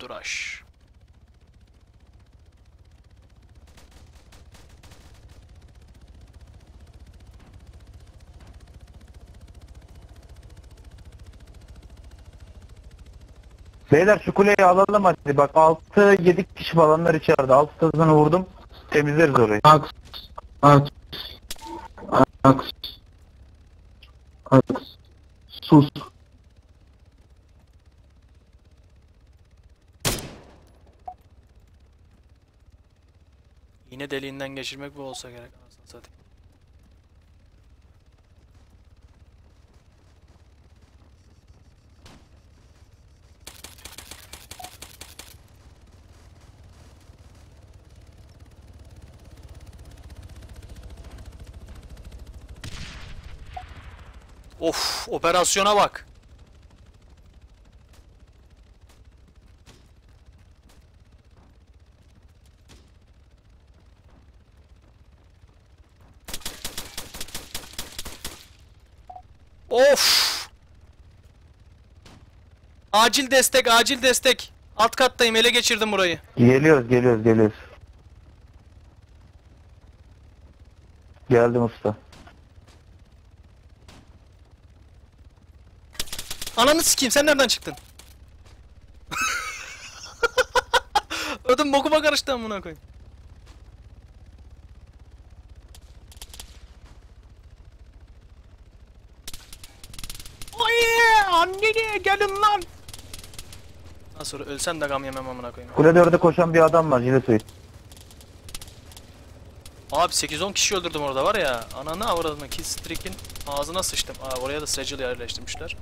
Duraş. Beyler şu kuleyi alalım hadi bak 6-7 kişi falanlar içeride. 6 tazını vurdum. Temizleriz orayı. Aks. Aks. Aks. Aks. Sus. Yine deliğinden geçirmek bu olsa gerek. Anasını. Of, operasyona bak. Of! Acil destek, acil destek. Alt kattayım, ele geçirdim burayı. Geliyoruz geliyoruz geliyoruz. Geldim usta. Ananı sikeyim, sen nereden çıktın? Ödüm bokuma karıştı amına koyayım. Ay anneni gelin lan. Daha sonra ölsem de gam yemem amına koyayım. Kule 4'e koşan bir adam var Jilet Suit. Abi 8-10 kişi öldürdüm orada var ya. Ananı avradını Killstreak'in ağzına sıçtım. Aa oraya da Sagil yerleştirmişler.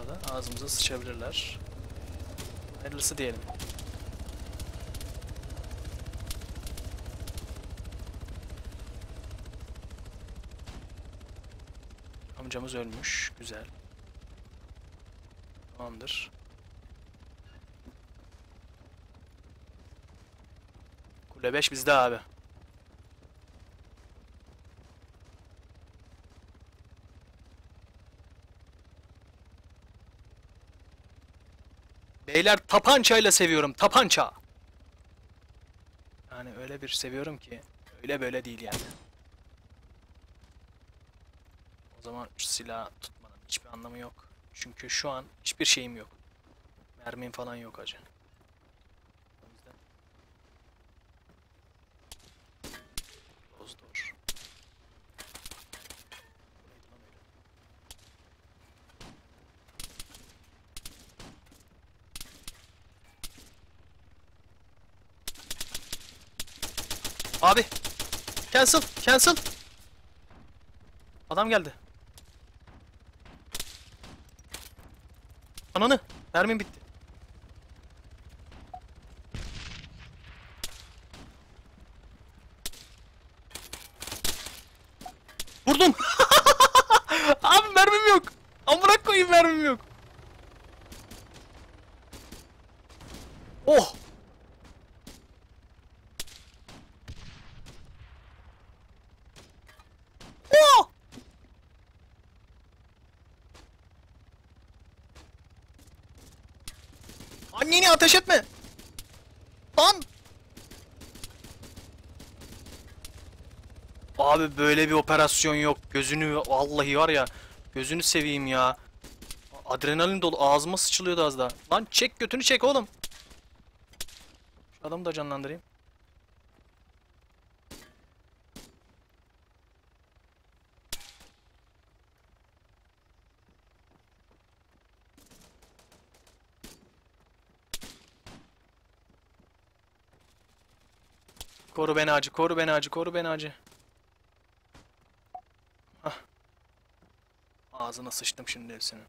Orada ağzımıza sıçabilirler. Hayırlısı diyelim. Amcamız ölmüş. Güzel. Tamamdır. Kule 5 bizde abi. Beyler tapançayla seviyorum. Tapança. Yani öyle bir seviyorum ki öyle böyle değil yani. O zaman şu silahı tutmanın hiçbir anlamı yok. Çünkü şu an hiçbir şeyim yok. Mermim falan yok acı. Abi. Cancel. Cancel. Adam geldi. Ananı. Mermim bitti. Vurdum. Abi mermim yok. Amına koyayım mermim yok. Oh. Anneni ateş etme. Lan. Abi böyle bir operasyon yok. Gözünü vallahi var ya. Gözünü seveyim ya. Adrenalin dolu ağzıma sıçılıyordu az daha. Lan çek götünü çek oğlum. Şu adamı da canlandırayım. Koru beni acı, koru beni acı, koru beni acı. Hah. Ağzına sıçtım şimdi hepsini.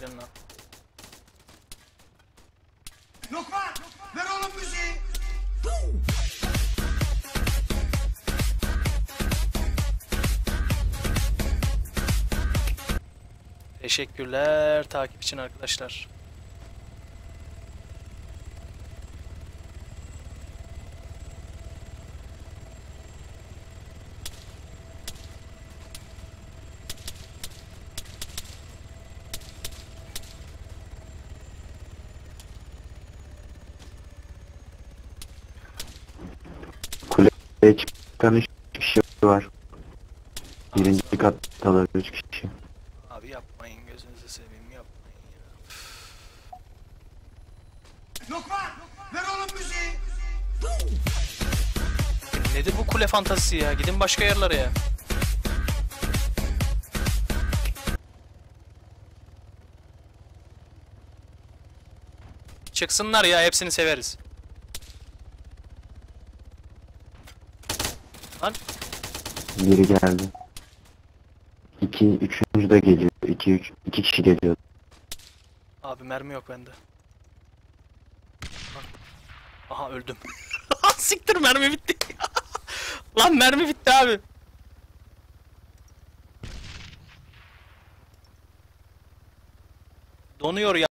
Gelin lan. Lokman! Ver oğlum müziği! Teşekkürler takip için arkadaşlar. Tepeye çıkan 3 kişi var. Birinci kattalar 3 kişi. Abi yapmayın gözünüzü seveyim yapmayın ya. Lokman! Ver oğlum müziği! Nedir bu kule fantazisi ya? Gidin başka yerlere ya. Çıksınlar ya hepsini severiz. Lan Biri geldi. 2 üçüncü de geliyor. 2 3 2 kişi geliyor. abi mermi yok bende. Aha öldüm. Siktir mermi bitti. Lan mermi bitti abi. Donuyor ya.